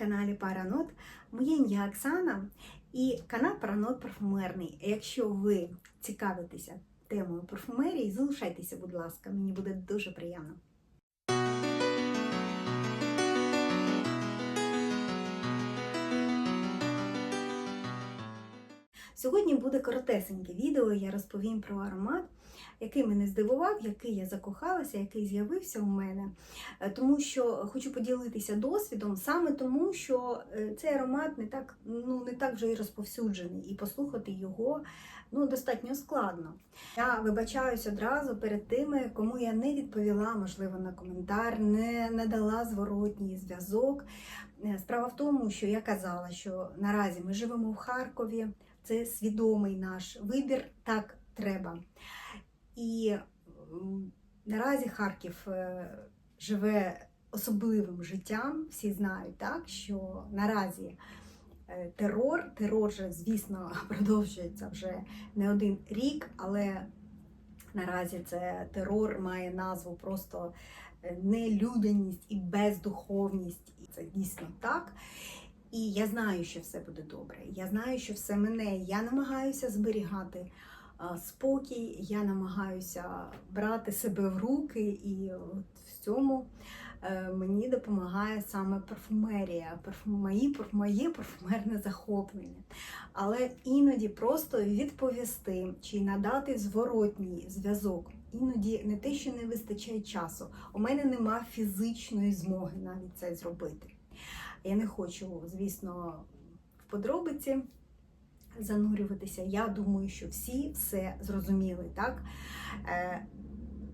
каналі Паранот. Моє ім'я Оксана і канал Паранот Парфумерний. Якщо ви цікавитеся темою парфумерії, залишайтеся, будь ласка, мені буде дуже приємно. Сьогодні буде коротесеньке відео. Я розповім про аромат, який мене здивував, який я закохалася, який з'явився у мене. Е, Тому що хочу поділитися досвідом, саме тому, що е, цей аромат не так, ну, не так вже і розповсюджений, і послухати його ну, достатньо складно. Я вибачаюсь одразу перед тими, кому я не відповіла, можливо, на коментар, не надала зворотній зв'язок. Е, Справа в тому, що я казала, що наразі ми живемо в Харкові. Це свідомий наш вибір, так треба. І наразі Харків е, живе особливим життям. Всі знають, так, що наразі е, терор, терор же, звісно, продовжується вже не один рік, але наразі це терор має назву просто е, нелюдяність і бездуховність. І це дійсно так. І я знаю, що все буде добре. Я знаю, що все мене. Я намагаюся зберігати спокій, я намагаюся брати себе в руки, і от в цьому е, мені допомагає саме парфумерія, мої, моє парфумерне захоплення. Але іноді просто відповісти чи надати зворотній зв'язок. Іноді не те, що не вистачає часу. У мене нема фізичної змоги навіть це зробити. Я не хочу, звісно, в подробиці занурюватися. Я думаю, що всі все зрозуміли, так? Е,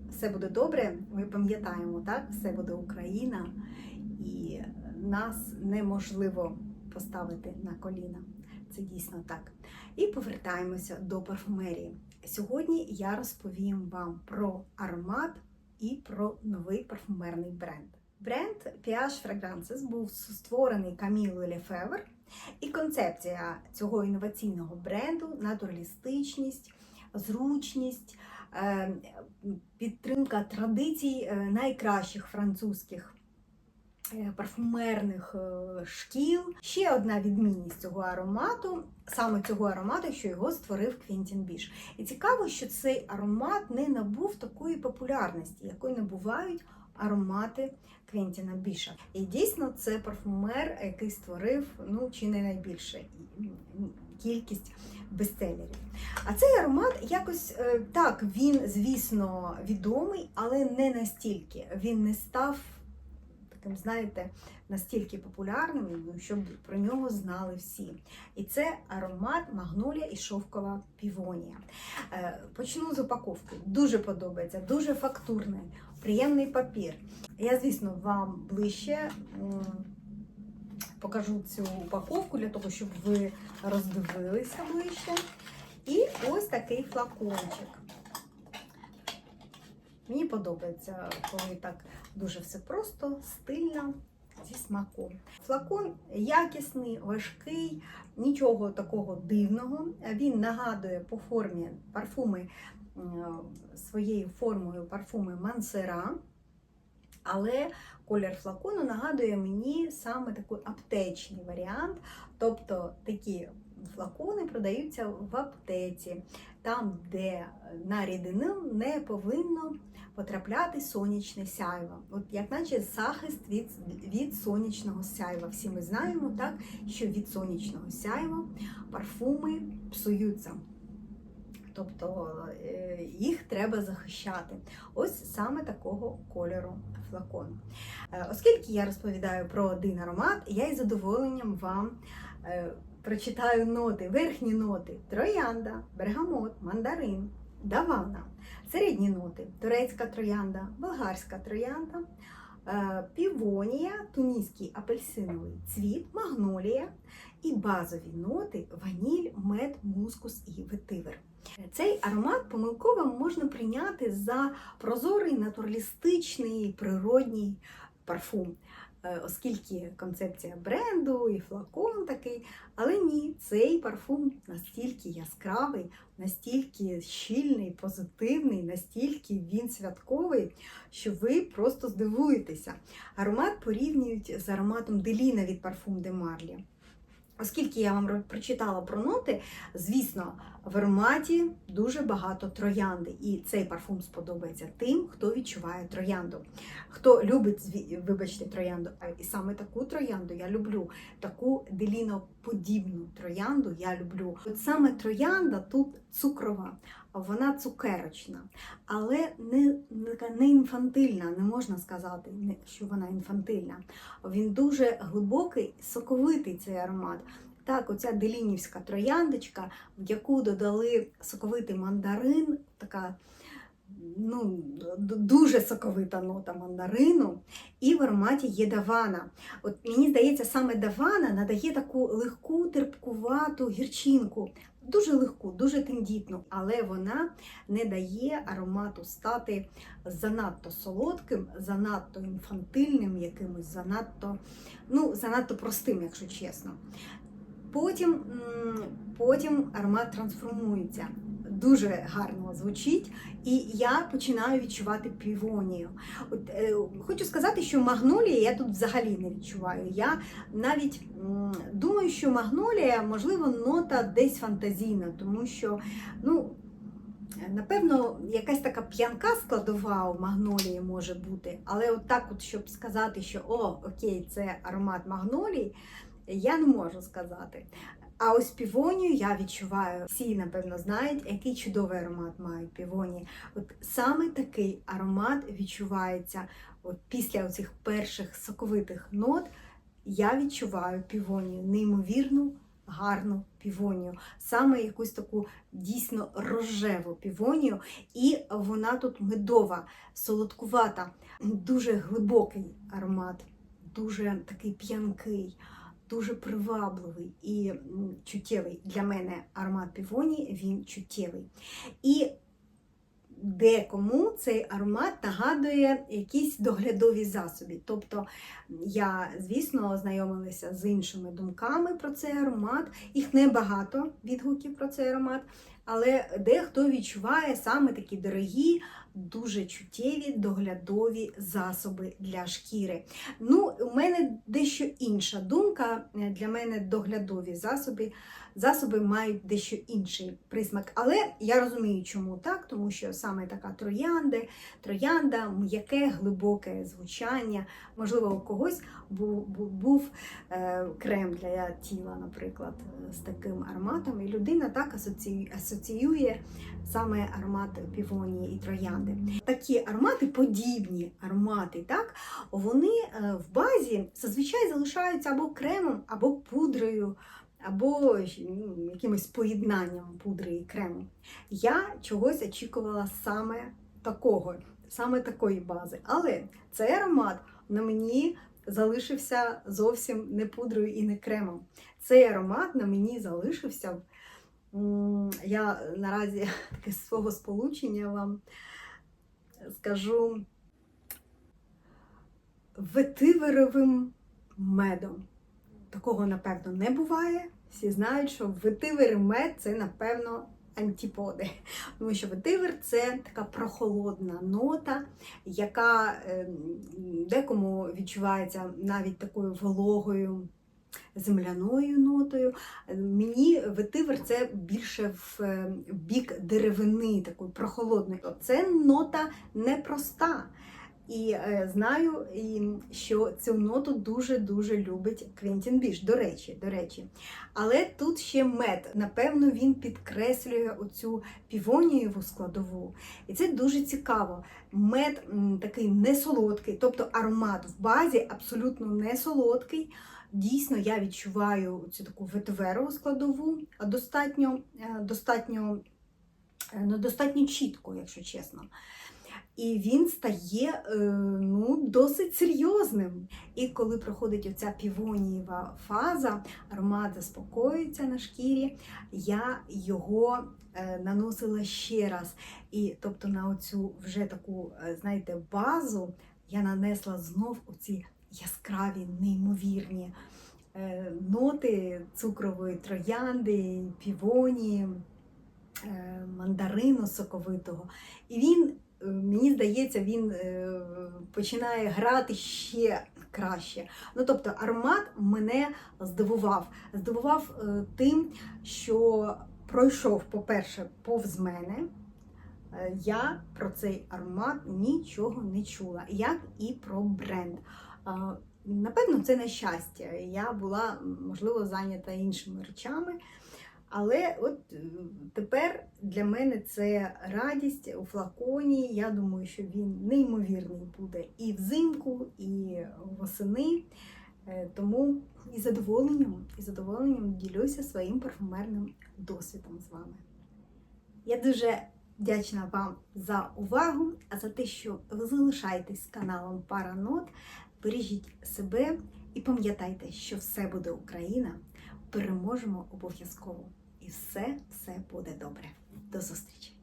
Все буде добре, ми пам'ятаємо, так? Все буде Україна, і нас неможливо поставити на коліна. Це дійсно так. І повертаємося до парфумерії. Сьогодні я розповім вам про аромат і про новий парфумерний бренд. Бренд PH Fragrances був створений Камілою Лефевер, і концепція цього інноваційного бренду натуралістичність, зручність, е, підтримка традицій е, найкращих французьких е, парфумерних шкіл. Ще одна відмінність цього аромату, саме цього аромату, що його створив Квінтін Біш. І цікаво, що цей аромат не набув такої популярності, якої набувають аромати Квентіна Біша. І дійсно це парфумер, який створив ну чи не найбільше кількість бестселерів. А цей аромат якось е, так, він, звісно, відомий, але не настільки. Він не став таким, знаєте, настільки популярним, щоб про нього знали всі. І це аромат Магнолія і шовкова півонія. Е, Почну з упаковки. Дуже подобається, дуже фактурний, приємний папір. Я, звісно, вам ближче покажу цю упаковку для того, щоб ви роздивилися ближче. І ось такий флакончик. Мені подобається, коли так дуже все просто, стильно, зі смаком. Флакон якісний, важкий, нічого такого дивного. Він нагадує по формі парфуми своєю формою парфуми Мансера. Але колір флакону нагадує мені саме такий аптечний варіант. Тобто такі флакони продаються в аптеці, там, де на рідину не повинно потрапляти сонячне сяйво. От як наче захист від, від сонячного сяйва. Всі ми знаємо, так, що від сонячного сяйва парфуми псуються. Тобто е, їх треба захищати. Ось саме такого кольору флакон. Е, Оскільки я розповідаю про один аромат, я із задоволенням вам е, прочитаю ноти, верхні ноти: троянда, бергамот, мандарин, давана, середні ноти, турецька троянда, болгарська троянда, півонія, туніський апельсиновий цвіт, магнолія і базові ноти ваніль, мед, мускус і ветивер. Цей аромат помилково можна прийняти за прозорий, натуралістичний, природній парфум. Е, оскільки концепція бренду і флакон такий. Але ні, цей парфум настільки яскравий, настільки щільний, позитивний, настільки він святковий, що ви просто здивуєтеся. Аромат порівнюють з ароматом Деліна від парфум de Marly. Оскільки я вам прочитала про ноти, звісно, в ароматі дуже багато троянди, і цей парфум сподобається тим, хто відчуває троянду. Хто любить, вибачте, троянду, і саме таку троянду я люблю, таку деліноподібну троянду я люблю. От саме троянда тут цукрова, вона цукерочна, але не, не, інфантильна, не можна сказати, що вона інфантильна. Він дуже глибокий, соковитий цей аромат. Так, оця делінівська трояндочка, в яку додали соковитий мандарин, така ну, дуже соковита нота мандарину. І в ароматі є давана. От мені здається, саме давана надає таку легку, терпкувату гірчинку. Дуже легку, дуже тендітну, але вона не дає аромату стати занадто солодким, занадто інфантильним, якимось занадто, ну, занадто простим, якщо чесно. Потім, потім аромат трансформується. Дуже гарно звучить, і я починаю відчувати півонію. От, е, хочу сказати, що магнолії я тут взагалі не відчуваю. Я навіть м, думаю, що магнолія, можливо, нота десь фантазійна, тому що, ну, напевно, якась така п'янка складова у магнолії може бути. Але от так, от, щоб сказати, що о, окей, це аромат магнолії, я не можу сказати. А ось півонію я відчуваю, всі, напевно, знають, який чудовий аромат мають півонії. От саме такий аромат відчувається от після цих перших соковитих нот. Я відчуваю півонію, неймовірну, гарну півонію, саме якусь таку дійсно рожеву півонію, і вона тут медова, солодкувата, дуже глибокий аромат, дуже такий п'янкий дуже привабливий і чуттєвий. Для мене аромат півоні він чуттєвий. І декому цей аромат нагадує якісь доглядові засоби. Тобто я, звісно, ознайомилася з іншими думками про цей аромат. Їх небагато відгуків про цей аромат, але дехто відчуває саме такі дорогі, дуже чуттєві доглядові засоби для шкіри. Ну, у мене дещо інша думка. Для мене доглядові засоби. Засоби мають дещо інший присмак. Але я розумію, чому так, тому що саме така троянда, троянда, м'яке, глибоке звучання. Можливо, у когось був, був, е, крем для тіла, наприклад, з таким ароматом. І людина так асоціює саме аромат півонії і троянди. Такі аромати, подібні аромати, так, вони е, в базі зазвичай залишаються або кремом, або пудрою, або ну, якимось поєднанням пудри і крему. Я чогось очікувала саме такого, саме такої бази. Але цей аромат на мені залишився зовсім не пудрою і не кремом. Цей аромат на мені залишився. Я наразі таке свого сполучення вам скажу ветиверовим медом. Такого, напевно, не буває. Всі знають, що ветивер і мед це, напевно, антиподи. Тому що ветивер це така прохолодна нота, яка е, декому відчувається навіть такою вологою. Земляною нотою. Мені ветивер це більше в е, бік деревини, такої прохолодної. Це нота непроста. І е, знаю, і, що цю ноту дуже-дуже любить Квентін Біш. До речі, до речі. Але тут ще мед. Напевно, він підкреслює оцю півонієву складову. І це дуже цікаво. Мед м, такий не солодкий, тобто аромат в базі абсолютно не солодкий. Дійсно, я відчуваю цю таку ветиверову складову, достатньо, е, достатньо, е, ну, достатньо чітко, якщо чесно. І він стає е, ну, досить серйозним. І коли проходить оця півонієва фаза, аромат заспокоюється на шкірі, я його наносила ще раз. І тобто на оцю вже таку, знаєте, базу я нанесла знов оці яскраві, неймовірні е, ноти цукрової троянди, півоні, е, мандарину соковитого. І він, е, мені здається, він починає грати ще краще. Ну, тобто аромат мене здивував. Здивував тим, що пройшов, по-перше, повз мене. Я про цей аромат нічого не чула, як і про бренд. Напевно, це на щастя. Я була, можливо, зайнята іншими речами. Але от е, тепер для мене це радість у флаконі. Я думаю, що він неймовірний буде і взимку, і восени. Е, Тому із задоволенням, із задоволенням ділюся своїм парфумерним досвідом з вами. Я дуже вдячна вам за увагу, а за те, що ви залишаєтесь каналом Паранот. Бережіть себе і пам'ятайте, що все буде Україна. Переможемо обов'язково. І все, все буде добре. До зустрічі!